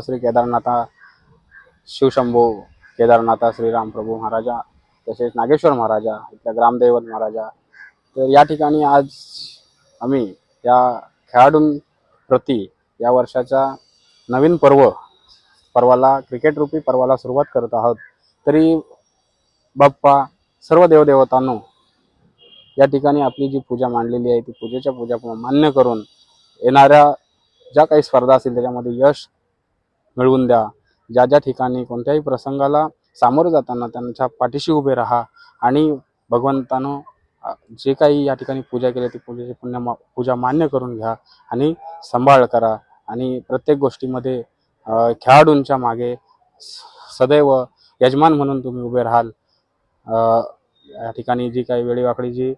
केदारनाथा श्री केदारनाथा शिवशंभू केदारनाथा श्री रामप्रभू महाराजा तसेच नागेश्वर महाराजा इथल्या ग्रामदैवत महाराजा. तर या ठिकाणी आज आम्ही या खेळाडूंप्रती या वर्षाच्या नवीन पर्व पर्वाला क्रिकेट रूपी पर्वाला सुरुवात करत आहोत. तरी बाप्पा सर्व देवदेवतांनो या ठिकाणी आपली जी पूजा मांडलेली आहे ती पूजेच्या पूजा मान्य करून येणाऱ्या ज्या काही स्पर्धा असतील त्याच्यामध्ये यश मिळवून द्या. ज्या ज्या ठिकाणी कोणत्याही प्रसंगाला सामोरं जाताना त्यांच्या पाठीशी उभे राहा आणि भगवंतानं जे काही या ठिकाणी पूजा केली ती पूजेची पुण्य मा- पूजा मान्य करून घ्या आणि सांभाळ करा. आणि प्रत्येक गोष्टीमध्ये खेळाडूंच्या मागे स- सदैव यजमान म्हणून तुम्ही उभे राहाल. या ठिकाणी जी काही वेळीवाकडी जी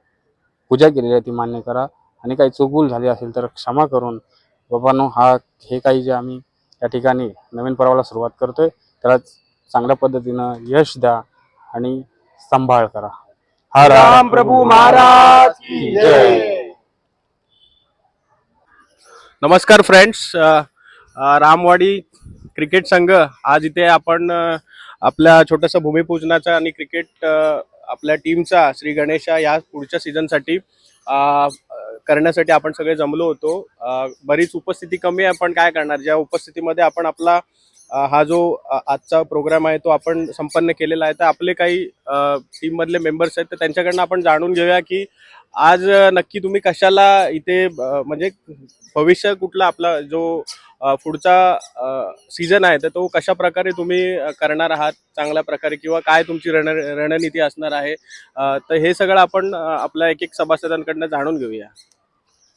पूजा केलेली आहे ती मान्य करा. आणि काही चुकूल झाली असेल तर क्षमा करून बाबांनो हा हे काही जे आम्ही या ठिकाणी नवीन पर्वाला सुरुवात करतोय. त्याला चांगल्या पद्धतीनं यश द्या आणि सांभाळ करा. हर हर राम प्रभू महाराज की जय. नमस्कार फ्रेंड्स रामवाडी क्रिकेट संघ आज इथे आपण आपल्या छोटंसं भूमिपूजनाचा आणि क्रिकेट आपल्या टीमचा श्री गणेशा या पुढच्या सीझनसाठी करण्यासाठी आपण सगळे जमलो होतो. बरीच उपस्थिती कमी आहे पण काय करणार? ज्या उपस्थितीमध्ये आपण आपला हा जो आजचा प्रोग्राम आहे तो आपण संपन्न केलेला आहे. तर आपले काही टीममधले मेंबर्स आहेत तर त्यांच्याकडनं आपण जाणून घेऊया की आज नक्की तुम्ही कशाला इथे म्हणजे भविष्य कुठला आपला जो पुढचा सीझन आहे तर तो कशा प्रकारे तुम्ही करणार आहात चांगल्या प्रकारे किंवा काय तुमची रण रणनीती असणार आहे तर हे सगळं आपण आपल्या एक एक सभासदांकडनं जाणून घेऊया.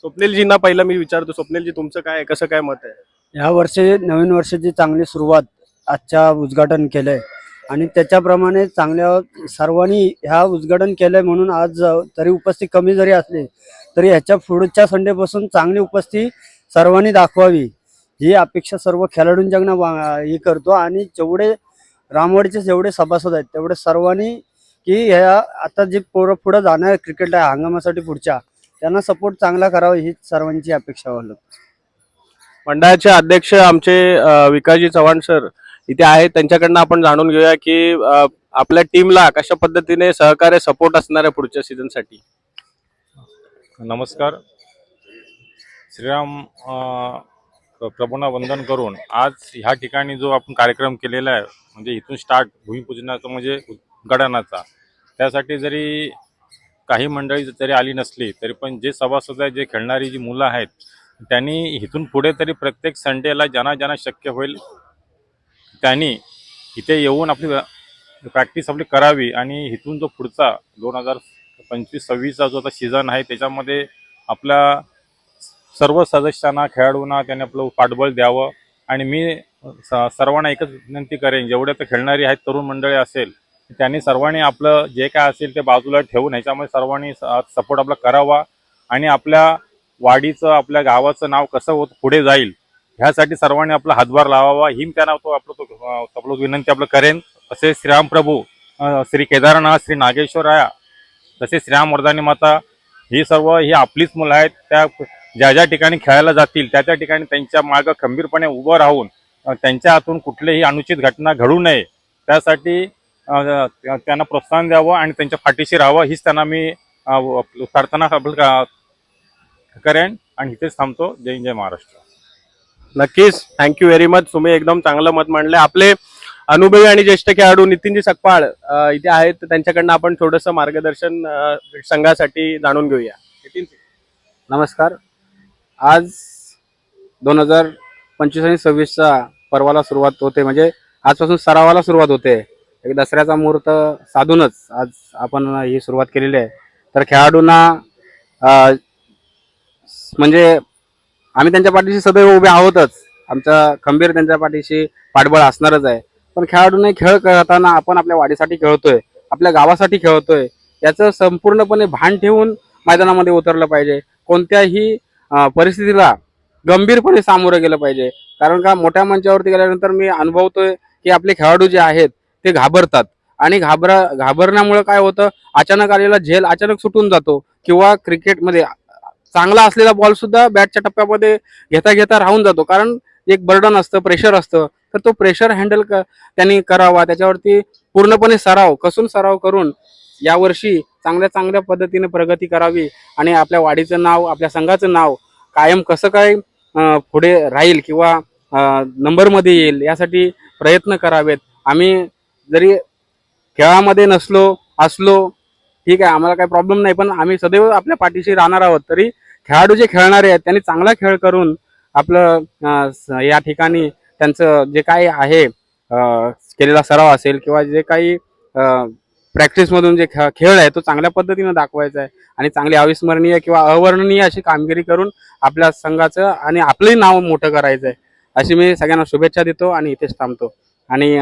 स्वप्नीलजींना पहिलं मी विचारतो स्वप्नीलजी तुमचं काय कसं काय मत आहे? ह्या वर्षी नवीन वर्षाची चांगली सुरुवात आजच्या उद्घाटन केलंय आणि त्याच्याप्रमाणे चांगल्या सर्वांनी ह्या उद्घाटन केलंय म्हणून आज तरी उपस्थिती कमी जरी असली तरी ह्याच्या पुढच्या संडेपासून चांगली उपस्थिती सर्वांनी दाखवावी. ही अपेक्षा सर्व खेळाडूंच्याकडनं वा- हे करतो आणि जेवढे रामवाडीचे जेवढे सभासद आहेत तेवढे सर्वांनी की ह्या आता जे पोरं पुढं जाणार क्रिकेट हंगामासाठी पुढच्या त्यांना सपोर्ट चांगला करावा हीच सर्वांची अपेक्षा वाटत मंडळाचे अध्यक्ष आमचे विकासजी चव्हाण सर इथे आहेत. त्यांच्याकडनं आपण जाणून घेऊया की आपल्या टीमला कशा पद्धतीने सहकार्य सपोर्ट असणार आहे पुढच्या सीझनसाठी? नमस्कार. श्रीराम प्रभूंना वंदन करून आज ह्या ठिकाणी जो आपण कार्यक्रम केलेला आहे म्हणजे इथून स्टार्ट भूमिपूजनाचा म्हणजे उद्घाटनाचा त्यासाठी जरी काही मंडळी जरी आली नसली तरी पण जे सभासद आहे जे खेळणारी जी मुलं आहेत त्यांनी इथून पुढे तरी प्रत्येक संडेला ज्यांना ज्यांना शक्य होईल. त्यांनी इथे येऊन आपली प्रॅक्टिस आपली करावी आणि इथून जो पुढचा दोन हजार पंचवीस सव्वीसचा जो आता सीझन आहे त्याच्यामध्ये आपल्या सर्व सदस्यांना खेळाडूंना त्यांनी आपलं पाठबळ द्यावं. आणि मी स- सर्वांना एकच विनंती करेन जेवढे तर खेळणारी आहेत तरुण मंडळी असेल त्यांनी सर्वांनी आपलं जे काय असेल ते बाजूला ठेवून ह्याच्यामध्ये सर्वांनी सपोर्ट आपला करावा. आणि आपल्या वाडीचं आपल्या गावाचं नाव कसं होत पुढे जाईल ह्यासाठी सर्वांनी आपला हातभार लावावा. ही त्यांना तो आपलं तो अं, आपलं विनंती आपलं करेन. तसेच श्रीराम प्रभू श्री केदारनाथ श्री नागेश्वराया तसेच श्रीराम वरदानी माता ही सर्व ही आपलीच मुलं आहेत. त्या ज्या ज्या ठिकाणी खेळायला जातील त्या त्या ठिकाणी त्यांच्या मागं खंबीरपणे उभं राहून त्यांच्या हातून कुठलीही अनुचित घटना घडू नये. त्यासाठी त्यांना प्रोत्साहन द्यावं आणि त्यांच्या पाठीशी राहावं. हीच त्यांना मी प्रार्थना करेन आणि इथेच थांबतो. जय जय महाराष्ट्र. नक्कीच. थँक्यू व्हेरी मच तुम्ही एकदम चांगलं मत मांडलंय आपले अनुभवी आणि ज्येष्ठ खेळाडू नितीनजी सकपाळ इथे आहेत. त्यांच्याकडनं आपण थोडंसं मार्गदर्शन संघासाठी जाणून घेऊया. नितीन नमस्कार. आज दोन हजार पंचवीस आणि सव्वीसचा पर्वाला सुरुवात होते. म्हणजे आजपासून सरावाला सुरुवात होते. एक दसऱ्याचा मुहूर्त साधूनच आज आपण ही सुरुवात केलेली आहे. तर खेळाडूंना अं, म्हणजे आम्ही त्यांच्या पाठीशी सदैव उभे आहोतच. आमचा खंबीर त्यांच्या पाठीशी पाठबळ असणारच आहे. पण खेळाडूंनी खेळ खेळताना आपण आपल्या वाढीसाठी खेळतोय आपल्या गावासाठी खेळतोय याचं संपूर्णपणे भान ठेवून मैदानामध्ये उतरलं पाहिजे. कोणत्याही परिस्थितीला गंभीरपणे सामोरं गेलं पाहिजे. कारण का मोठ्या मंचावरती गेल्यानंतर मी अनुभवतोय की आपले खेळाडू जे आहेत ते घाबरतात. आणि घाबरा घाबरण्यामुळे काय होतं? अचानक आलेला झेल अचानक सुटून जातो. किंवा क्रिकेटमध्ये चांगला असलेला बॉल सुद्धा बॅटच्या टप्प्यामध्ये घेता घेता राहून जातो. कारण एक बर्डन असतं प्रेशर असतं. तर तो प्रेशर हँडल क त्यांनी करावा. त्याच्यावरती पूर्णपणे सराव कसून सराव करून यावर्षी चांगल्या चांगल्या पद्धतीने प्रगती करावी आणि आपल्या वाडीचं नाव आपल्या संघाचं नाव कायम कसं काय पुढे राहील किंवा नंबरमध्ये येईल यासाठी प्रयत्न करावेत. आम्ही जरी खेळामध्ये नसलो असलो ठीक आहे आम्हाला काही प्रॉब्लेम नाही पण आम्ही सदैव आपल्या पाठीशी राहणार आहोत. तरी खेळाडू जे खेळणारे आहेत त्यांनी चांगला खेळ करून आपलं या ठिकाणी त्यांचं जे काही आहे केलेला सराव असेल किंवा जे काही प्रॅक्टिसमधून जे खेळ आहे तो चांगल्या पद्धतीने दाखवायचा आहे आणि चांगली अविस्मरणीय किंवा अवर्णनीय अशी कामगिरी करून आपल्या संघाचं आणि आपलंही नाव मोठं करायचं आहे. अशी मी सगळ्यांना शुभेच्छा देतो आणि इथेच थांबतो. आणि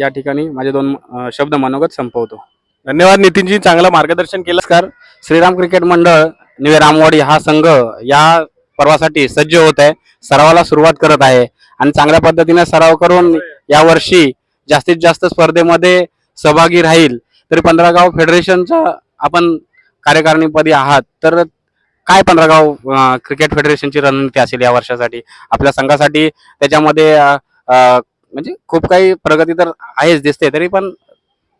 या ठिकाणी माझे दोन शब्द मनोगत संपवतो. धन्यवाद नितीनजी चांगलं मार्गदर्शन केलं. नमस्कार. श्रीराम क्रिकेट मंडळ निवे रामवाडी हा संघ या पर्वासाठी सज्ज होत आहे. सरावाला सुरुवात करत आहे. आणि चांगल्या पद्धतीने सराव करून यावर्षी जास्तीत जास्त स्पर्धेमध्ये सहभागी राहील. तरी पंधरागाव फेडरेशनचा आपण कार्यकारिणीपदी आहात. तर काय पंधरागाव क्रिकेट फेडरेशनची रणनीती असेल या वर्षासाठी? आपल्या संघासाठी त्याच्यामध्ये म्हणजे खूप काही प्रगती तर आहेच दिसते तरी पण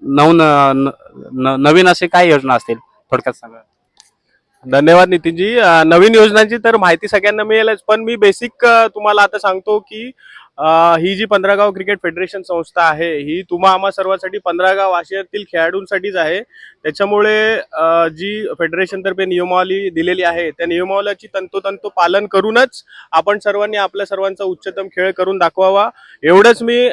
नऊ न- नवीन असे काय योजना असतील? थोडक्यात सांगा. धन्यवाद नितीनजी. नवीन योजनांची तर माहिती सगळ्यांना मिळेलच पण मी बेसिक तुम्हाला आता सांगतो की ही जी पंधरागाव क्रिकेट फेडरेशन संस्था आहे ही तुम्हा आम्हा सर्वांसाठी पंधरागाव आशियातील खेळाडूंसाठीच आहे. त्याच्यामुळे जी फेडरेशनतर्फे नियमावली दिलेली आहे त्या नियमावलीची तंतोतंत पालन करूनच आपण सर्वांनी आपल्या सर्वांचा उच्चतम खेळ करून दाखवावा. एवढंच मी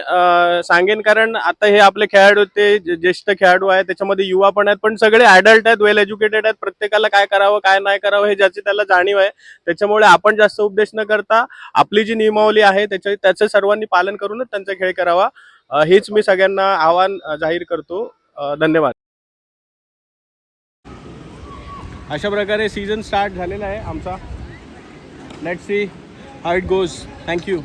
सांगेन कारण आता हे आपले खेळाडू ते ज्येष्ठ खेळाडू आहेत त्याच्यामध्ये युवा पण आहेत पण सगळे ॲडल्ट आहेत वेल एज्युकेटेड आहेत प्रत्येकाला काय करावं काय नाही करावं हे ज्याची त्याला जाणीव आहे. त्याच्यामुळे आपण जास्त उपदेश न करता आपली जी नियमावली आहे त्याच्या त्याचं सर्वांनी पालन करूनच त्यांचा खेळ करावा. हेच मी सगळ्यांना आवाहन जाहीर करतो. धन्यवाद. अशा प्रकारे सीझन स्टार्ट झालेला आहे आमचा. Let see how it goes thank you